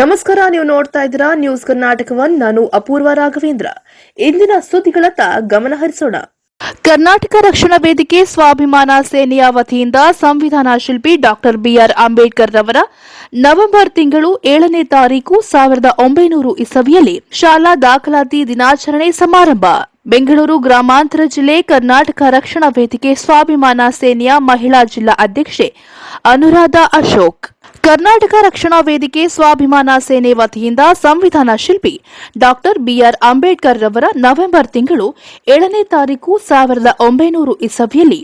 ನಮಸ್ಕಾರ, ನೀವು ನೋಡ್ತಾ ಇದ್ದೀರಾ ನ್ಯೂಸ್ ಕರ್ನಾಟಕವನ್ನು ನಾನು ಅಪೂರ್ವ ರಾಘವೇಂದ್ರ. ಇಂದಿನ ಸುದ್ದಿಗಳತ್ತ ಗಮನ ಹರಿಸೋಣ. ಕರ್ನಾಟಕ ರಕ್ಷಣಾ ವೇದಿಕೆ ಸ್ವಾಭಿಮಾನ ಸೇನೆಯ ವತಿಯಿಂದ ಸಂವಿಧಾನ ಶಿಲ್ಪಿ ಡಾಕ್ಟರ್ ಬಿಆರ್ ಅಂಬೇಡ್ಕರ್ ರವರ ನವೆಂಬರ್ ತಿಂಗಳು ಏಳನೇ ತಾರೀಕು ಸಾವಿರದ ಒಂಬೈನೂರು ಇಸವಿಯಲ್ಲಿ ಶಾಲಾ ದಾಖಲಾತಿ ದಿನಾಚರಣೆ ಸಮಾರಂಭ. ಬೆಂಗಳೂರು ಗ್ರಾಮಾಂತರ ಜಿಲ್ಲೆ ಕರ್ನಾಟಕ ರಕ್ಷಣಾ ವೇದಿಕೆ ಸ್ವಾಭಿಮಾನ ಸೇನೆಯ ಮಹಿಳಾ ಜಿಲ್ಲಾ ಅಧ್ಯಕ್ಷೆ ಅನುರಾಧ ಅಶೋಕ್. ಕರ್ನಾಟಕ ರಕ್ಷಣಾ ವೇದಿಕೆ ಸ್ವಾಭಿಮಾನ ಸೇನೆ ವತಿಯಿಂದ ಸಂವಿಧಾನ ಶಿಲ್ಪಿ ಡಾಕ್ಟರ್ ಬಿಆರ್ ಅಂಬೇಡ್ಕರ್ ರವರ ನವೆಂಬರ್ ತಿಂಗಳು ಏಳನೇ ತಾರೀಕು ಸಾವಿರದ ಒಂಬೈನೂರು ಇಸವಿಯಲ್ಲಿ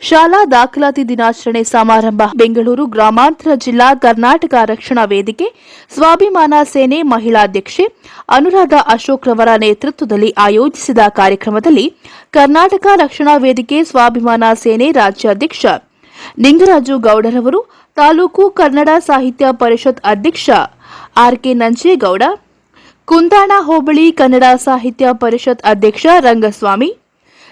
ಶಾಲಾ ದಾಖಲಾತಿ ದಿನಾಚರಣೆ ಸಮಾರಂಭ. ಬೆಂಗಳೂರು ಗ್ರಾಮಾಂತರ ಜಿಲ್ಲಾ ಕರ್ನಾಟಕ ರಕ್ಷಣಾ ವೇದಿಕೆ ಸ್ವಾಭಿಮಾನ ಸೇನೆ ಮಹಿಳಾಧ್ಯಕ್ಷೆ ಅನುರಾಧ ಅಶೋಕ್ ರವರ ನೇತೃತ್ವದಲ್ಲಿ ಆಯೋಜಿಸಿದ ಕಾರ್ಯಕ್ರಮದಲ್ಲಿ ಕರ್ನಾಟಕ ರಕ್ಷಣಾ ವೇದಿಕೆ ಸ್ವಾಭಿಮಾನ ಸೇನೆ ರಾಜ್ಯಾಧ್ಯಕ್ಷ ನಿಂಗರಾಜು ಗೌಡರವರು ತಾಲೂಕು ಕನ್ನಡ ಸಾಹಿತ್ಯ ಪರಿಷತ್ ಅಧ್ಯಕ್ಷ ಆರ್ ಕೆ ನಂಜೇಗೌಡ, ಕುಂದಾಣ ಹೋಬಳಿ ಕನ್ನಡ ಸಾಹಿತ್ಯ ಪರಿಷತ್ ಅಧ್ಯಕ್ಷ ರಂಗಸ್ವಾಮಿ,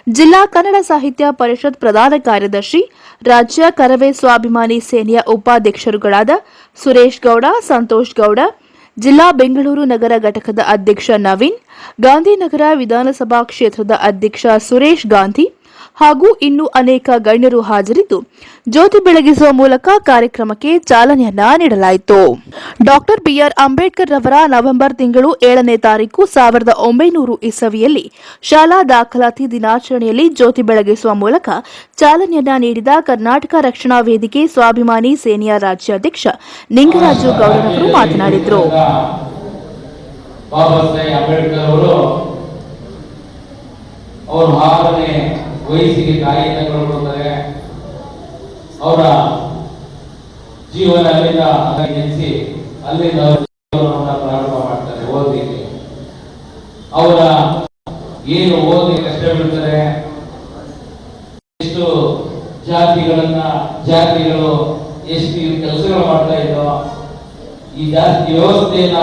ಜಿಲ್ಲಾ ಕನ್ನಡ ಸಾಹಿತ್ಯ ಪರಿಷತ್ ಪ್ರಧಾನ ಕಾರ್ಯದರ್ಶಿ, ರಾಜ್ಯ ಕರವೇ ಸ್ವಾಭಿಮಾನಿ ಸೇನೆಯ ಉಪಾಧ್ಯಕ್ಷರುಗಳಾದ ಸುರೇಶ್ ಗೌಡ, ಸಂತೋಷ್ ಗೌಡ, ಜಿಲ್ಲಾ ಬೆಂಗಳೂರು ನಗರ ಘಟಕದ ಅಧ್ಯಕ್ಷ ನವೀನ್, ಗಾಂಧಿನಗರ ವಿಧಾನಸಭಾ ಕ್ಷೇತ್ರದ ಅಧ್ಯಕ್ಷ ಸುರೇಶ್ ಗಾಂಧಿ ಹಾಗೂ ಇನ್ನೂ ಅನೇಕ ಗಣ್ಯರು ಹಾಜರಿದ್ದು, ಜ್ಯೋತಿ ಬೆಳಗಿಸುವ ಮೂಲಕ ಕಾರ್ಯಕ್ರಮಕ್ಕೆ ಚಾಲನೆಯನ್ನ ನೀಡಲಾಯಿತು. ಡಾಕ್ಟರ್ ಬಿಆರ್ ಅಂಬೇಡ್ಕರ್ ರವರ ನವೆಂಬರ್ ತಿಂಗಳು ಏಳನೇ ತಾರೀಕು ಸಾವಿರದ ಒಂಬೈನೂರು ಇಸವಿಯಲ್ಲಿ ಶಾಲಾ ದಾಖಲಾತಿ ದಿನಾಚರಣೆಯಲ್ಲಿ ಜ್ಯೋತಿ ಬೆಳಗಿಸುವ ಮೂಲಕ ಚಾಲನೆಯನ್ನ ನೀಡಿದ ಕರ್ನಾಟಕ ರಕ್ಷಣಾ ವೇದಿಕೆ ಸ್ವಾಭಿಮಾನಿ ಸೇನೆಯ ರಾಜ್ಯಾಧ್ಯಕ್ಷ ನಿಂಗರಾಜು ಗೌಡರವರು ಮಾತನಾಡಿದರು. ಅವರು ಆರನೇ ವಯಸ್ಸಿಗೆ ಕಳ್ಕೊಳ್ತಾರೆ ಅವರ ಜೀವನ ಅಲ್ಲಿಂದ ನೆನೆಸಿ ಅಲ್ಲಿಂದ ಪ್ರಾರಂಭ ಮಾಡ್ತಾರೆ, ಓದಲಿಕ್ಕೆ. ಅವರ ಏನು ಓದಿ ಕಷ್ಟ ಬೀಳ್ತಾರೆ ಎಷ್ಟು ಜಾತಿಗಳನ್ನ, ಜಾತಿಗಳು, ಎಷ್ಟು ಕೆಲಸಗಳು ಮಾಡ್ತಾ ಇದ್ದೋ ಈ ಜಾತಿ ವ್ಯವಸ್ಥೆಯನ್ನ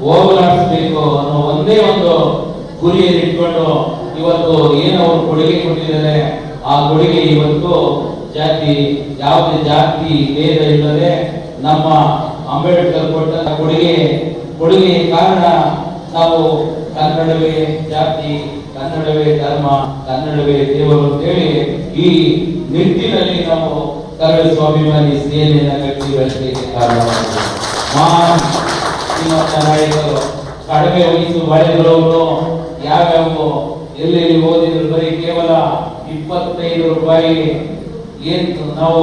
ಹೋಗಲಾಡಿಸಬೇಕು ಅನ್ನೋ ಒಂದೇ ಒಂದು ಗುರಿಯಲ್ಲಿ ಇಟ್ಕೊಂಡು ಇವತ್ತು ಏನು ಅವರು ಕೊಡುಗೆ ಕೊಟ್ಟಿದ್ದಾರೆ. ಆ ಕೊಡುಗೆ ಇವತ್ತು ಜಾತಿ, ಯಾವುದೇ ಜಾತಿ ಭೇದ ಇಲ್ಲದೆ ನಮ್ಮ ಅಂಬೇಡ್ಕರ್ ಕೊಟ್ಟ ಕೊಡುಗೆ ಕೊಡುಗೆ ಕಾರಣ ನಾವು ಕನ್ನಡವೇ ಜಾತಿ, ಕನ್ನಡವೇ ಧರ್ಮ, ಕನ್ನಡವೇ ದೇವರು ಅಂತೇಳಿ ಈ ನಿಟ್ಟಿನಲ್ಲಿ ನಾವು ಕರಡು ಸ್ವಾಭಿಮಾನಿ ಸೇನೆಯನ್ನು ಕಟ್ಟಿ ಕಾರಣವಾಗಿದೆ ಕಡಿಮೆ ವಯಸ್ಸು ಬಳೆಗಳವರು ಯಾವ್ಯಾವ ಎಲ್ಲೆಲ್ಲಿ ಓದಿದ್ರು ಬರೀ ಕೇವಲ ಇಪ್ಪತ್ತೈದು ರೂಪಾಯಿ ಏನು ನಾವು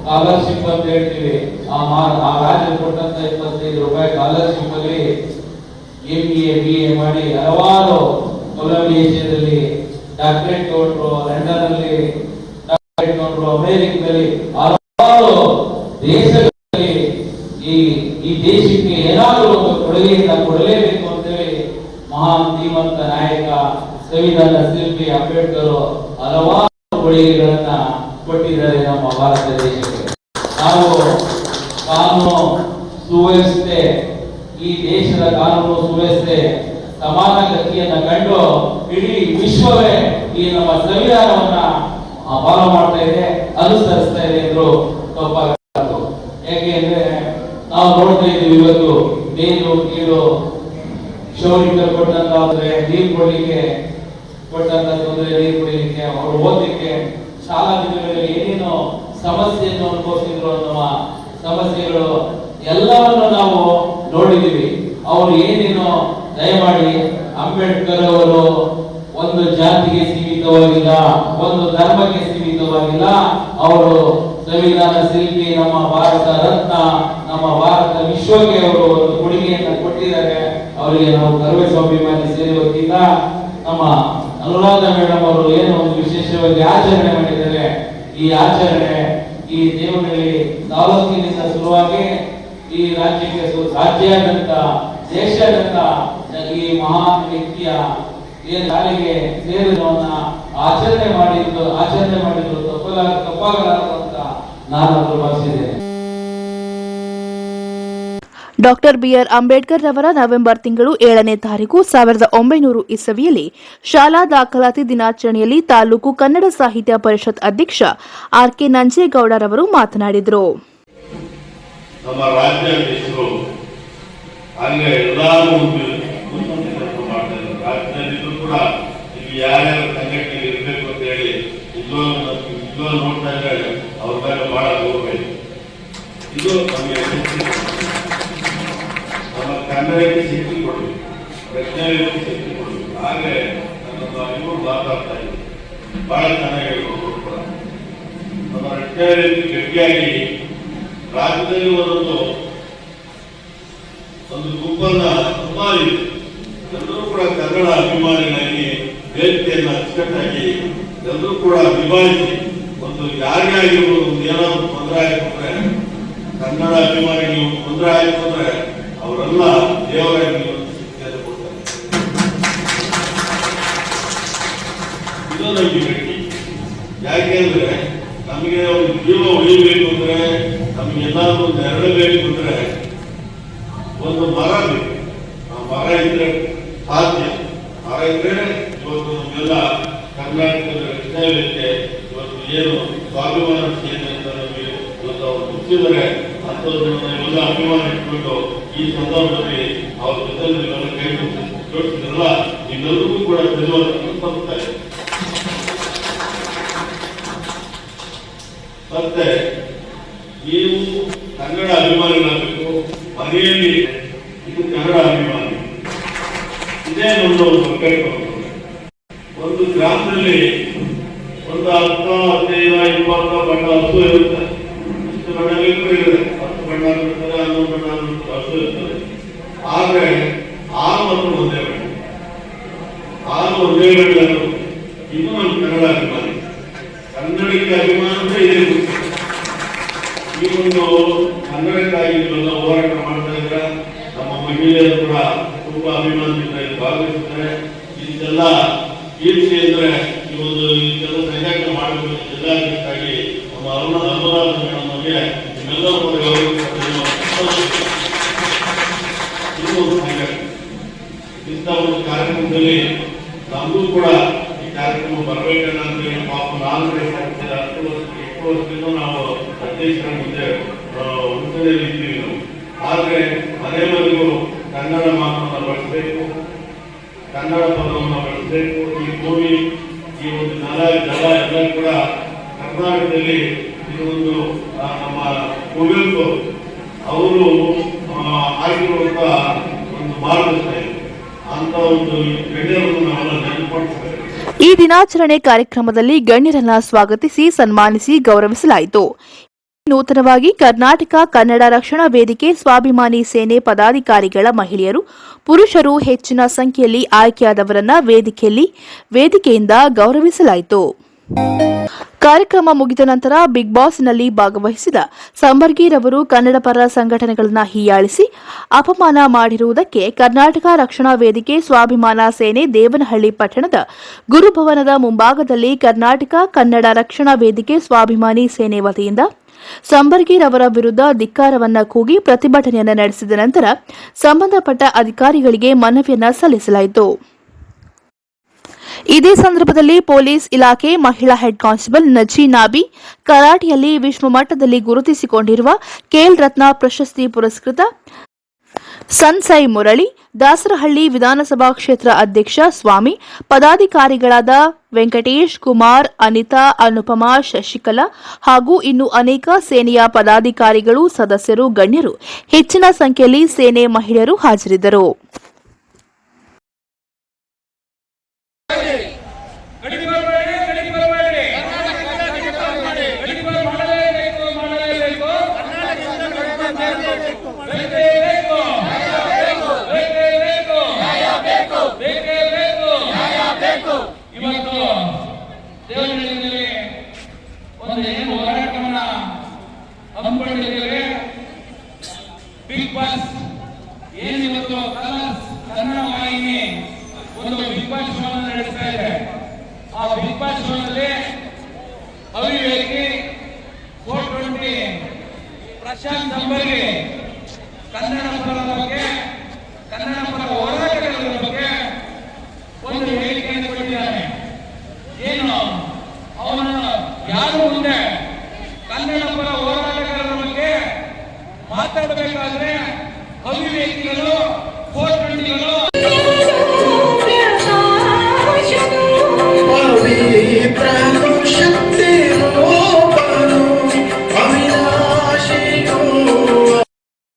ಸ್ಕಾಲರ್ಶಿಪ್ ಅಂತ ಹೇಳ್ತೀವಿ. ಆ ಆ ರಾಜ್ಯ ಕೊಟ್ಟಂತ ಇಪ್ಪತ್ತೈದು ರೂಪಾಯಿ ಸ್ಕಾಲರ್ಶಿಪ್ ಅಲ್ಲಿ ಎಂ ಎ ಬಿ ಎ ಮಾಡಿ ಹಲವಾರು ಕೊಲಂಬಿಯಾದಲ್ಲಿ ಡಾಕ್ಟರೇಟ್ ತಗೊಂಡ್ರು ಲಂಡನ್ ಅಲ್ಲಿ ಡಾಕ್ಟರೇಟ್ ತಗೊಂಡ್ರು, ಅಮೆರಿಕದಲ್ಲಿ ಹಲವಾರು ದೇಶಗಳಲ್ಲಿ ಈ ಈ ದೇಶಕ್ಕೆ ಏನಾದರೂ ಒಂದು ಕೊಡುಗೆಯನ್ನ ಕೊಡಲೇಬೇಕು ಅಂತೇಳಿ ಮಹಾನ್ ಧೀಮಂತ ನಾಯಕ ಸಂವಿಧಾನ ಶಿಲ್ಪಿ ಅಂಬೇಡ್ಕರ್ ಹಲವಾರು ಕೊಡುಗೆಗಳನ್ನ ಕೊಟ್ಟಿದ್ದಾರೆ ನಮ್ಮ ಭಾರತ ದೇಶಕ್ಕೆ. ನಾವು ಕಾನೂನು ಸುವ್ಯವಸ್ಥೆ, ಈ ದೇಶದ ಕಾನೂನು ಸುವ್ಯವಸ್ಥೆ ಸಮಾನ ಗತಿಯನ್ನ ಕಂಡು ಇಡೀ ವಿಶ್ವವೇ ಈ ನಮ್ಮ ಸಂವಿಧಾನವನ್ನ ಫಾಲೋ ಮಾಡ್ತಾ ಇದೆ, ಅನುಸರಿಸ್ತಾ ಇದೆ ಎಂದ್ರು ತಪ್ಪಾಗಬಾರದು ಯಾಕೆ ಅಂದ್ರೆ ನಾವು ನೋಡ್ತಾ ಇದ್ದೀವಿ ಇವತ್ತು, ನೀರು, ಕೀಳು ಕ್ಷೌರಿಕರು ಕೊಟ್ಟಂತ ಅಂದ್ರೆ ನೀರು ಕೊಡ್ಲಿಕ್ಕೆ ಕೊಟ್ಟಂತ ತೊಂದರೆ, ನೀರು ಕುಡಿಲಿಕ್ಕೆ, ಅವರು ಓದಲಿಕ್ಕೆ, ಶಾಲಾ ದಿನಗಳಲ್ಲಿ ಏನೇನು ಸಮಸ್ಯೆಯನ್ನು ಅನುಭವಿಸಿದ್ರು ಅನ್ನುವ ಸಮಸ್ಯೆಗಳು ಎಲ್ಲವನ್ನು ನಾವು ನೋಡಿದ್ದೀವಿ. ಅವರು ಏನೇನು ದಯಮಾಡಿ ಅಂಬೇಡ್ಕರ್ ಅವರು ಒಂದು ಜಾತಿಗೆ ಸೀಮಿತವಾಗಿಲ್ಲ, ಒಂದು ಧರ್ಮಕ್ಕೆ ಸೀಮಿತವಾಗಿಲ್ಲ. ಅವರು ಸಂವಿಧಾನ ಶಿಲ್ಪಿ, ನಮ್ಮ ಭಾರತ ರತ್ನ, ನಮ್ಮ ಭಾರತ ವಿಶ್ವಕ್ಕೆ ಅವರು ಒಂದು ಕೊಡುಗೆಯನ್ನು ಕೊಟ್ಟಿದ್ದಾರೆ. ಅವರಿಗೆ ನಾವು ಗರ್ವ ಸ್ವಾಭಿಮಾನಿ ಸೇರಿ ನಮ್ಮ ಅನುರಾಧ ಮೇಡಮ್ ಅವರು ಏನು ಒಂದು ವಿಶೇಷವಾಗಿ ಆಚರಣೆ ಮಾಡಿದ್ದಾರೆ. ಈ ಆಚರಣೆ ಈ ದೇವರಲ್ಲಿ ತಾಲೂಕಿನಿಂದ ಶುರುವಾಗಿ ಈ ರಾಜ್ಯಕ್ಕೆ ರಾಜ್ಯಾದ್ಯಂತ, ದೇಶಾದ್ಯಂತ ಈ ಮಹಾನ್ ವ್ಯಕ್ತಿಯ ಶಾಲೆಗೆ ಸೇರಿದವನ್ನ ಆಚರಣೆ ಮಾಡಿದ್ದು ಆಚರಣೆ ಮಾಡಿದ್ದು ತಪ್ಪಲ ಅಂತ ನಾನು ಭಾವಿಸಿದ್ದೇನೆ. ಡಾಕ್ಟರ್ ಬಿಆರ್ ಅಂಬೇಡ್ಕರ್ ರವರ ನವೆಂಬರ್ ತಿಂಗಳು ಏಳನೇ ತಾರೀಕು ಸಾವಿರದ ಒಂಬೈನೂರು ಇಸವಿಯಲ್ಲಿ ಶಾಲಾ ದಾಖಲಾತಿ ದಿನಾಚರಣೆಯಲ್ಲಿ ತಾಲೂಕು ಕನ್ನಡ ಸಾಹಿತ್ಯ ಪರಿಷತ್ ಅಧ್ಯಕ್ಷ ಆರ್ಕೆ ನಂಜೇಗೌಡರವರು ಮಾತನಾಡಿದರು. ಯಾರ್ಯಾರ ಸಂಘಟನೆ ಇರಬೇಕು ಅಂತ ಹೇಳಿ ಇಲ್ಲೋ ಇಲ್ಲೋ ನೋಡ್ತಾ ಇದ್ದಾರೆ. ಮಾತಾಡ್ತಾ ಬಹಳ ಚೆನ್ನಾಗಿ ನಮ್ಮ ಗಟ್ಟಿಯಾಗಿ ರಾಜ್ಯದಲ್ಲಿ ಒಂದೊಂದು ಒಂದು ಗುಂಪನ್ನ ಸುಮಾರಿ ಎಲ್ಲರೂ ಕೂಡ ಕನ್ನಡ ಅಭಿಮಾನಿಗಳಾಗಿ ಬೇಡಿಕೆಯನ್ನು ಅಚ್ಚುಕಟ್ಟಾಗಿ ಎಲ್ಲರೂ ಕೂಡ ನಿಭಾಯಿಸಿ ಒಂದು ಯಾರಿಗೇ ಆಗಿರ್ಬೋದು ಒಂದು ಏನಾದ್ರು ತೊಂದರೆ ಆಗಿಬಿಟ್ರೆ ಕನ್ನಡ ಅಭಿಮಾನಿಗಳು ತೊಂದರೆ ಆಯ್ತು ಅಂದ್ರೆ ಅವರೆಲ್ಲ ದೇವರಾಗಿ ಒಂದು ಶಿಕ್ಷೆಯನ್ನು ಕೊಡ್ತಾರೆ ಇದು ನಮಗೆ ಗಟ್ಟಿ ಯಾಕೆ ಅಂದ್ರೆ ನಮಗೆ ಒಂದು ಜೀವ ಉಳಿಬೇಕು ಅಂದ್ರೆ, ನಮ್ಗೆ ಏನಾದ್ರು ಒಂದು ನೆರಳು ಬೇಕು ಅಂದ್ರೆ ಒಂದು ಮರ ಬೇಕು. ಆ ಮರ ಇದ್ರೆ ಸಾಧ್ಯ. ಮರ ಇದ್ರೆ ಇವತ್ತು ನಮ್ಗೆಲ್ಲ ಕರ್ನಾಟಕದ ರಕ್ಷಣೆ ಇವತ್ತು ಏನು ಸ್ವಾಭಿಮಾನ ಸೇನೆ ಅಂತ ನಮಗೆ ಇವತ್ತು ಅವ್ರು ಮುಚ್ಚಿದರೆ ಅಂಥದ್ದನ್ನ ಅಭಿಮಾನ ಇಟ್ಕೊಂಡು ಈ ಸಂದರ್ಭದಲ್ಲಿ ಅವ್ರ ಜೊತೆ ಕೈ ಜೋಡಿಸಿದ್ರಲ್ಲ, ನಿಮ್ಮೆಲ್ಲರಿಗೂ ಕೂಡ ಧನ್ಯವಾದ ತಲುಪ್ತಾ ಮತ್ತೆ ನೀವು ಕನ್ನಡ ಅಭಿಮಾನಿಗಳಾಗಬೇಕು, ಮನೆಯಲ್ಲಿ ಇದು ಕನ್ನಡ ಅಭಿಮಾನಿ. ಇದೇ ಒಂದು ಒಗ್ಗಟ್ಟು ಒಂದು ಗ್ರಾಮದಲ್ಲಿ ಒಂದು ಹತ್ತು, ಹದಿನೈದು, ಇಪ್ಪತ್ತು ಬಣ್ಣ ಹಸು ಇರುತ್ತೆ. ಇಷ್ಟು ಬಣ್ಣ ಇರುತ್ತೆ ಹತ್ತು ಬಣ್ಣ ಇರ್ತದೆ ಹನ್ನೊಂದು ಬಣ್ಣ ಹಸು ಇರ್ತದೆ. ಆದರೆ ಆರು ಮತ್ತು ಒಂದೇ ಬಣ್ಣ. ಆರು ಒಂದೇ ಬಣ್ಣ ಇದು ನಮ್ಮ ಕನ್ನಡ ಅಭಿಮಾನಿ ಕನ್ನಡಕ್ಕೆ ಅಭಿಮಾನ ಅಂದ್ರೆ ಇದೇ ಗುರುತು. ಈ ಒಂದು ಕನ್ನಡಕ್ಕಾಗಿ ಇವೆಲ್ಲ ಹೋರಾಟ ಮಾಡ್ತಾ ಇದ್ರ ನಮ್ಮ ಮಹಿಳೆಯರು ಕೂಡ ತುಂಬಾ ಅಭಿಮಾನದಿಂದ ಭಾಗವಹಿಸ್ತಾರೆ ಇದೆಲ್ಲ ಕೀರ್ತಿ ಅಂದ್ರೆ ಈ ಒಂದು ಇದೆಲ್ಲ ಸಂಘಟನೆ ಮಾಡಬೇಕು ಜಿಲ್ಲಾಧ್ಯಕ್ಷರಾಗಿ ನಮ್ಮ ಅರುಣ ನಮಗೆ ನಿಮ್ಮೆಲ್ಲರೂ ಇಂಥ ಒಂದು ಕಾರ್ಯಕ್ರಮದಲ್ಲಿ ನಮಗೂ ಕೂಡ ಈ ಕಾರ್ಯಕ್ರಮ ಬರಬೇಕನ್ನ ಅಂತ ಹೇಳಿ ಪಾಪ ನಾಲ್ಕು ಹತ್ತು ವರ್ಷ ಎಷ್ಟು ವರ್ಷದಿಂದ ನಾವು ಅಧ್ಯಕ್ಷರ ಮುಂದೆ ಉಳಿಸದೇ ಇದ್ದೀವಿ ನಾವು. ಆದ್ರೆ ಅದೆಲ್ಲರಿಗೂ ಕನ್ನಡ ಮಾತನ್ನು ಬಳಸಬೇಕು. ಕನ್ನಡ ಪದವನ್ನು ಬಳಸಬೇಕು. ಈ ಭೂಮಿ, ಈ ಒಂದು ನಲ ಜಲ ಎಲ್ಲ ಕೂಡ ಕರ್ನಾಟಕದಲ್ಲಿ ಒಂದು ನಮ್ಮ ಕುವೆಂಪು ಅವರು ಆಗಿರುವಂತ ಒಂದು ಮಾರ್ಗದರ್ಶನ ಅಂತ ಒಂದು ಗಣ್ಯರನ್ನು ನಾವೆಲ್ಲ ನೆನಪಡಿಸಬೇಕು ಈ ದಿನಾಚರಣೆ ಕಾರ್ಯಕ್ರಮದಲ್ಲಿ ಗಣ್ಯರನ್ನ ಸ್ವಾಗತಿಸಿ ಸನ್ಮಾನಿಸಿ ಗೌರವಿಸಲಾಯಿತು. ನೂತನವಾಗಿ ಕರ್ನಾಟಕ ಕನ್ನಡ ರಕ್ಷಣಾ ವೇದಿಕೆ ಸ್ವಾಭಿಮಾನಿ ಸೇನೆ ಪದಾಧಿಕಾರಿಗಳ ಮಹಿಳೆಯರು, ಪುರುಷರು ಹೆಚ್ಚಿನ ಸಂಖ್ಯೆಯಲ್ಲಿ ಆಯ್ಕೆಯಾದವರನ್ನ ವೇದಿಕೆಯಲ್ಲಿ, ವೇದಿಕೆಯಿಂದ ಗೌರವಿಸಲಾಯಿತು. ಕಾರ್ಯಕ್ರಮ ಮುಗಿದ ನಂತರ ಬಿಗ್ ಬಾಸ್ನಲ್ಲಿ ಭಾಗವಹಿಸಿದ ಸಂಬರ್ಗಿರವರು ಕನ್ನಡ ಪರ ಸಂಘಟನೆಗಳನ್ನು ಹೀಯಾಳಿಸಿ ಅಪಮಾನ ಮಾಡಿರುವುದಕ್ಕೆ ಕರ್ನಾಟಕ ರಕ್ಷಣಾ ವೇದಿಕೆ ಸ್ವಾಭಿಮಾನ ಸೇನೆ ದೇವನಹಳ್ಳಿ ಪಟ್ಟಣದ ಗುರುಭವನದ ಮುಂಭಾಗದಲ್ಲಿ ಕರ್ನಾಟಕ ಕನ್ನಡ ರಕ್ಷಣಾ ವೇದಿಕೆ ಸ್ವಾಭಿಮಾನಿ ಸೇನೆ ವತಿಯಿಂದ ಸಂಬರ್ಗಿರವರ ವಿರುದ್ಧ ಧಿಕ್ಕಾರವನ್ನು ಕೂಗಿ ಪ್ರತಿಭಟನೆಯನ್ನು ನಡೆಸಿದ ನಂತರ ಸಂಬಂಧಪಟ್ಟ ಅಧಿಕಾರಿಗಳಿಗೆ ಮನವಿಯನ್ನ ಸಲ್ಲಿಸಲಾಯಿತು. ಇದೇ ಸಂದರ್ಭದಲ್ಲಿ ಪೊಲೀಸ್ ಇಲಾಖೆ ಮಹಿಳಾ ಹೆಡ್ ಕಾನ್ಸ್ಟೇಬಲ್ ನಜಿ ನಾಬಿ ಕರಾಟೆಯಲ್ಲಿ ವಿಶ್ವ ಮಟ್ಟದಲ್ಲಿ ಗುರುತಿಸಿಕೊಂಡಿರುವ ಕೇಲ್ ರತ್ನ ಪ್ರಶಸ್ತಿ ಪುರಸ್ಕೃತ ಸನ್ಸೈ ಮುರಳಿ, ದಾಸರಹಳ್ಳಿ ವಿಧಾನಸಭಾ ಕ್ಷೇತ್ರ ಅಧ್ಯಕ್ಷ ಸ್ವಾಮಿ, ಪದಾಧಿಕಾರಿಗಳಾದ ವೆಂಕಟೇಶ್ ಕುಮಾರ್, ಅನಿತಾ, ಅನುಪಮಾ, ಶಶಿಕಲಾ ಹಾಗೂ ಇನ್ನು ಅನೇಕ ಸೇನೆಯ ಪದಾಧಿಕಾರಿಗಳು, ಸದಸ್ಯರು, ಗಣ್ಯರು ಹೆಚ್ಚಿನ ಸಂಖ್ಯೆಯಲ್ಲಿ ಸೇನೆ ಮಹಿಳೆಯರು ಹಾಜರಿದ್ದರು ಗಡಿಗೆ ಬರಬೇಡಿ ಗಡಿಗೆ ಬರಬೇಡಿ ಗಡಿಗೆ ಬರ ಮಾಡಲೇಬೇಕು ಮಾಡಲೇಬೇಕು ಬೇಕೇ ಬೇಕು ಬೇಕೇ ಬೇಕು ಬೇಕೇ ಬೇಕು ಇವತ್ತು ದೇವನಹಳ್ಳಿಯಲ್ಲಿ ಒಂದು ಏನು ಹೋರಾಟವನ್ನ ಹಮ್ಮಿಕೊಂಡಿದ್ದೇವೆ ಬಿಗ್ ಬಾಸ್ ಏನಿವತ್ತು ಕಲರ್ಸ್ ಕನ್ನಡ ವಾಹಿನಿ ಒಂದು ಬಿಗ್ ಬಾಸ್ ಶೋ ನಡೆಸ್ತಾ ಇದೆ ಆ ಬಿಗ್ ಬಾಸ್ ಶೋನಲ್ಲಿ ಅವಿವೇಕಿ ಫೋರ್ ಟ್ವೆಂಟಿ ಪ್ರಶಾಂತ್ ನಂಬರ್ಗೆ ಕನ್ನಡ ಪರದ ಬಗ್ಗೆ, ಕನ್ನಡ ಪರ ಹೋರಾಟಗಾರರ ಬಗ್ಗೆ ಒಂದು ಹೇಳಿಕೆಯನ್ನು ಕೊಟ್ಟಿದ್ದಾನೆ ಏನು? ಅವನು ಯಾರು ಮುಂದೆ ಕನ್ನಡ ಪರ ಹೋರಾಟಗಾರರ ಬಗ್ಗೆ ಮಾತಾಡಬೇಕಾದ್ರೆ ಅವಿವೇಕಿಗಳು ಫೋರ್ ಟ್ವೆಂಟಿಗಳು Believe